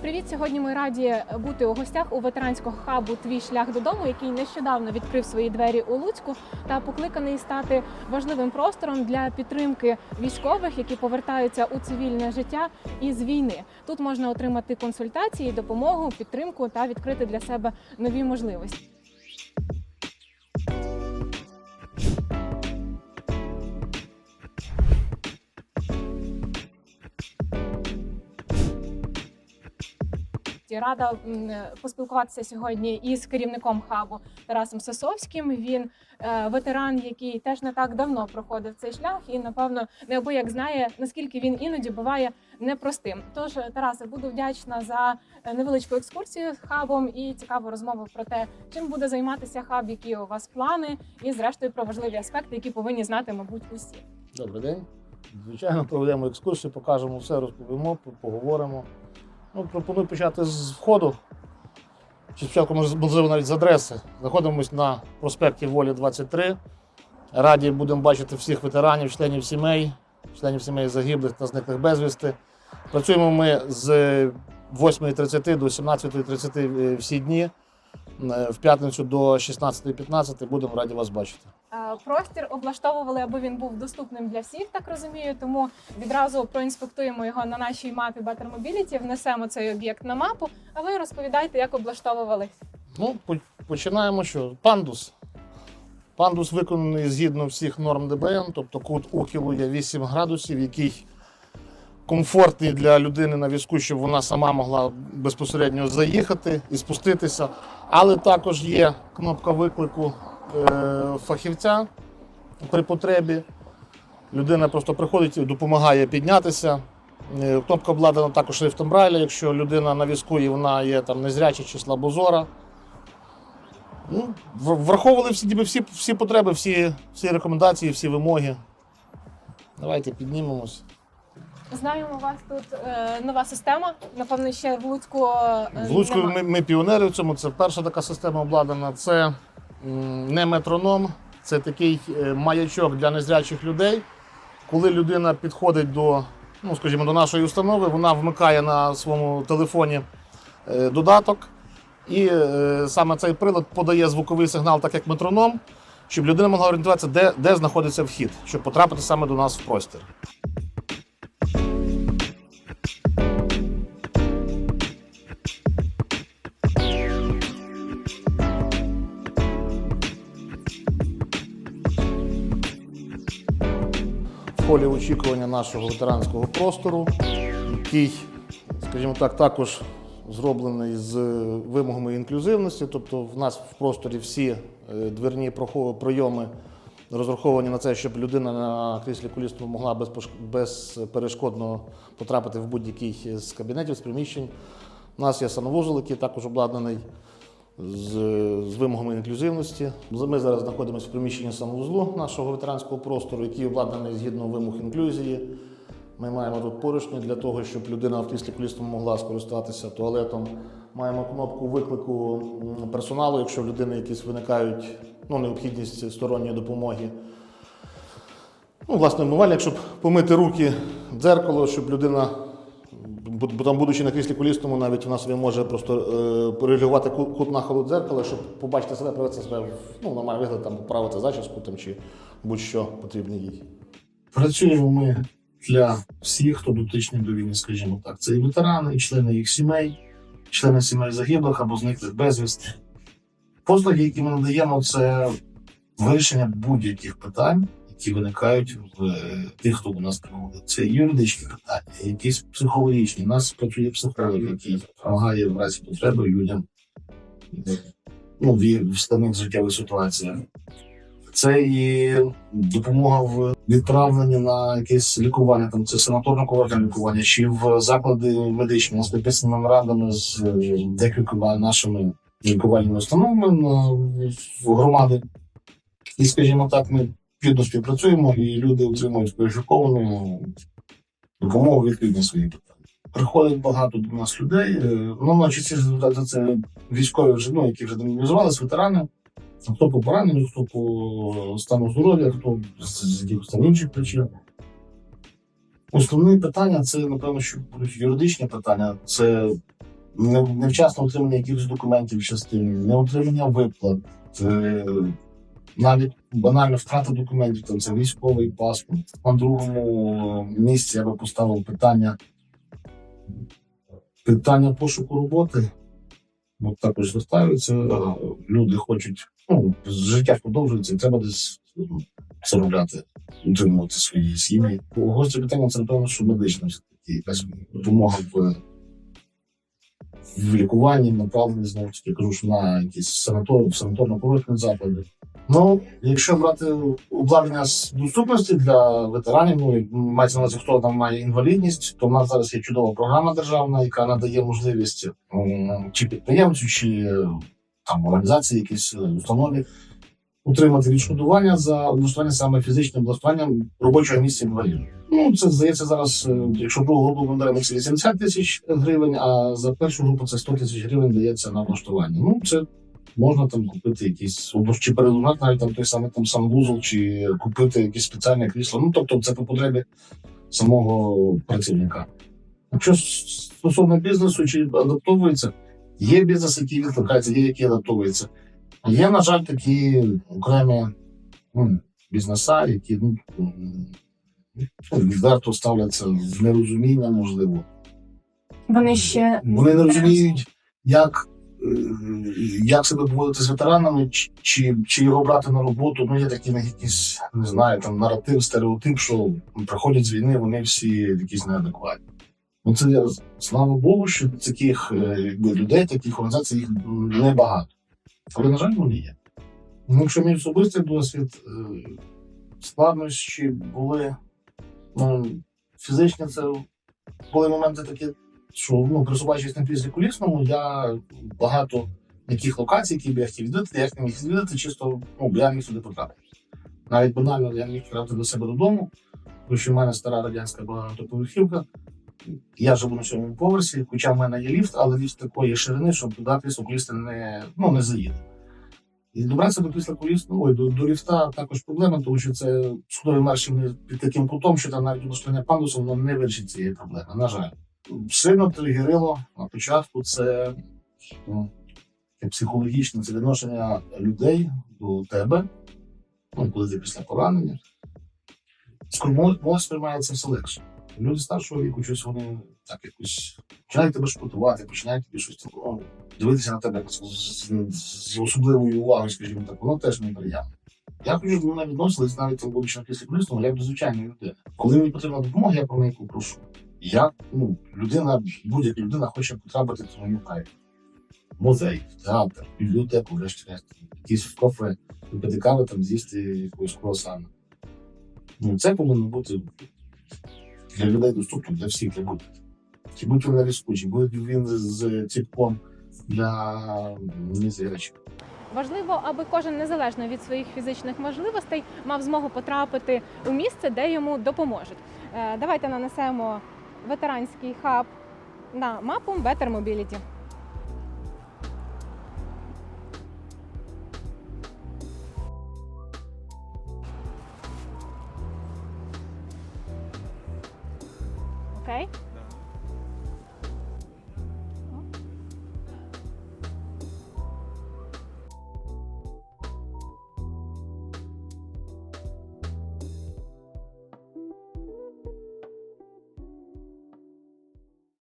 Привіт! Сьогодні ми раді бути у гостях у ветеранського хабу Твій шлях додому, який нещодавно відкрив свої двері у Луцьку та покликаний стати важливим простором для підтримки військових, які повертаються у цивільне життя із війни. Тут можна отримати консультації, допомогу, підтримку та відкрити для себе нові можливості. Рада поспілкуватися сьогодні із керівником хабу Тарасом Сосовським. Він е, ветеран, який теж не так давно проходив цей шлях, і напевно неабияк знає наскільки він іноді буває непростим. Тож, Тарасе, буду вдячна за е, невеличку екскурсію з хабом і цікаву розмову про те, чим буде займатися хаб, які у вас плани, і зрештою про важливі аспекти, які повинні знати, мабуть, усі. Добрий день. Звичайно, проведемо екскурсію, покажемо все, розповімо, поговоримо. Ну, пропоную почати з входу. Чи спочатку, можливо, навіть з адреси. Знаходимося на проспекті Волі 23. Раді будемо бачити всіх ветеранів, членів сімей, членів сімей загиблих та зниклих безвісти. Працюємо ми з 8.30 до 17.30 всі дні. Е, В п'ятницю до 16.15 будемо раді вас бачити. Е, Простір облаштовували, аби він був доступним для всіх, так розумію. Тому відразу проінспектуємо його на нашій мапі Better Mobility, внесемо цей об'єкт на мапу. А ви розповідайте, як облаштовувались. Ну, починаємо що? Пандус. Пандус виконаний згідно всіх норм ДБН, тобто кут ухилу є 8 градусів, який комфортний для людини на візку, щоб вона сама могла безпосередньо заїхати і спуститися. Але також є кнопка виклику фахівця при потребі. Людина просто приходить і допомагає піднятися. Е, Кнопка обладнана також шрифтом Брайля, якщо людина на візку і вона є там незряча чи слабозора. Ну, враховували всі, ніби всі, всі потреби, всі, всі рекомендації, всі вимоги. Давайте піднімемось. Знаємо, у вас тут е, нова система. Напевно, ще в Луцьку е, В Луцьку нема. ми, ми піонери в цьому. Це перша така система обладнана. Це не метроном, це такий е, маячок для незрячих людей. Коли людина підходить до, ну, скажімо, до нашої установи, вона вмикає на своєму телефоні е, додаток. І е, саме цей прилад подає звуковий сигнал, так як метроном, щоб людина могла орієнтуватися, де, де знаходиться вхід, щоб потрапити саме до нас в простір. В холі очікування нашого ветеранського простору, який, скажімо так, також зроблений з вимогами інклюзивності. Тобто в нас в просторі всі е, дверні пройоми розраховані на це, щоб людина на кріслі колісному могла безперешкодно потрапити в будь-який з кабінетів, з приміщень. У нас є санвузол, який також обладнаний з, з вимогами інклюзивності. Ми зараз знаходимося в приміщенні санвузлу нашого ветеранського простору, який обладнаний згідно вимог інклюзії. Ми маємо тут поручні для того, щоб людина в кріслі колісному могла скористатися туалетом. Маємо кнопку виклику персоналу, якщо в людини якісь виникають ну, необхідність сторонньої допомоги. Ну, власне, умивальник, щоб помити руки, дзеркало, щоб людина, бо там, будучи на кріслі колісному, навіть вона собі може просто е, перерегулювати кут, нахилу дзеркала, щоб побачити себе, привести себе в ну, нормальний вигляд, там, поправити зачіску там, чи будь-що потрібне їй. Працюємо ми для всіх, хто дотичний до війни, скажімо так. Це і ветерани, і члени їх сімей, члени сімей загиблих або зниклих безвісти. Послуги, які ми надаємо, це вирішення будь-яких питань, які виникають в е, тих, хто до нас приходить. Це юридичні питання, якісь психологічні. У нас працює психолог, який допомагає в разі потреби людям е, ну, в складних життєвих ситуаціях. Це і допомога в відправленні на якесь лікування, там це санаторно-курортне лікування, чи в заклади медичні. У нас підписані меморандуми з е, декількома нашими лікувальними установами на в громади. І, скажімо так, ми плідно співпрацюємо, і люди отримують кваліфіковану допомогу відповідь на свої питання. Приходить багато до нас людей. е, Ну, найчастіше результати це військові вже, ну, які вже демобілізувалися, ветерани. Хто по пораненню, хто по стану здоров'я, хто з якихось там інших причин. Основні питання це, напевно, що юридичні питання. Це не- невчасно отримання якихось документів в частині, не отримання виплат, е, навіть банально втрата документів, там це військовий паспорт. На другому місці я би поставив питання, питання пошуку роботи. От також зростаються, люди хочуть, ну, життя продовжується, і треба десь ну, заробляти, утримувати свої сім'ї. Гостре питання це напевно, що медична якась допомога в, в лікуванні, направлені знову таки кажу, що на якісь санатор, санаторно-курортні заклади. Ну, якщо брати обладнання з доступності для ветеранів, ну мається на увазі, хто там має інвалідність, то в нас зараз є чудова програма державна, яка надає можливість чи підприємцю, чи там організації, якісь е, установі утримати відшкодування за облаштування саме фізичним облаштуванням робочого місця інваліда. Ну, це здається зараз, е, якщо другу групу ми це 80 тисяч гривень, а за першу групу це 100 тисяч гривень дається на облаштування. Ну, це можна там купити якісь чи передумати навіть там той самий там санвузол, чи купити якесь спеціальне крісло. Ну, тобто, це по потребі самого працівника. Якщо стосовно бізнесу, чи адаптовується, є бізнес, який відкликається, є який адаптовується. Є, на жаль, такі окремі ну, бізнеса, які ну, відверто ставляться з нерозумінням, можливо. Вони ще Вони не розуміють, як, як себе поводити з ветеранами, чи, чи, його брати на роботу. Ну, є такий якийсь, не знаю, там наратив, стереотип, що приходять з війни, вони всі якісь неадекватні. Ну, це слава Богу, що таких е, якби, людей, таких організацій їх небагато. Але, на жаль, вони є. Ну, якщо мій особистий досвід, е, складнощі були ну, фізичні, це були моменти такі, що ну, пересуваючись на після колісному, я багато яких локацій, які б я хотів відвідати, я їх не міг відвідати, чисто ну, я міг сюди потрапити. Навіть банально я не міг потрапити до себе додому, тому що в мене стара радянська багатоповерхівка. Я живу на сьомому поверсі, хоча в мене є ліфт, але ліфт такої ширини, щоб туди крісло колісти не, ну, не заїде. І добратися до крісла колісного, ой, до, до ліфта також проблема, тому що це судові марші під таким кутом, що там навіть облаштування пандусу воно не вирішить цієї проблеми. На жаль, сильно тригерило на початку це ну, психологічне відношення людей до тебе, ну, коли ти після поранення. Скоро молодь сприймає це все легше. Люди старшого віку, щось вони так якось починають тебе шпотувати, починають тобі щось дивитися на тебе з, особливою увагою, скажімо так, воно теж неприємно. Я хочу, щоб мене відносились навіть на після колісного, як до звичайної людини. Коли мені потрібна допомога, я про неї попрошу. Я, ну, людина, будь-яка людина хоче потрапити в твою край. Музей, театр, бібліотеку, врешті-решт, якісь в кафе, випити кави, там з'їсти якогось круасана. Ну, це повинно бути для людей доступно, для всіх для будь Чи будь він на візку, чи будь він з, з ціпком для незрячих. Важливо, аби кожен незалежно від своїх фізичних можливостей мав змогу потрапити у місце, де йому допоможуть. Е, Давайте нанесемо ветеранський хаб на мапу Better Mobility. Окей.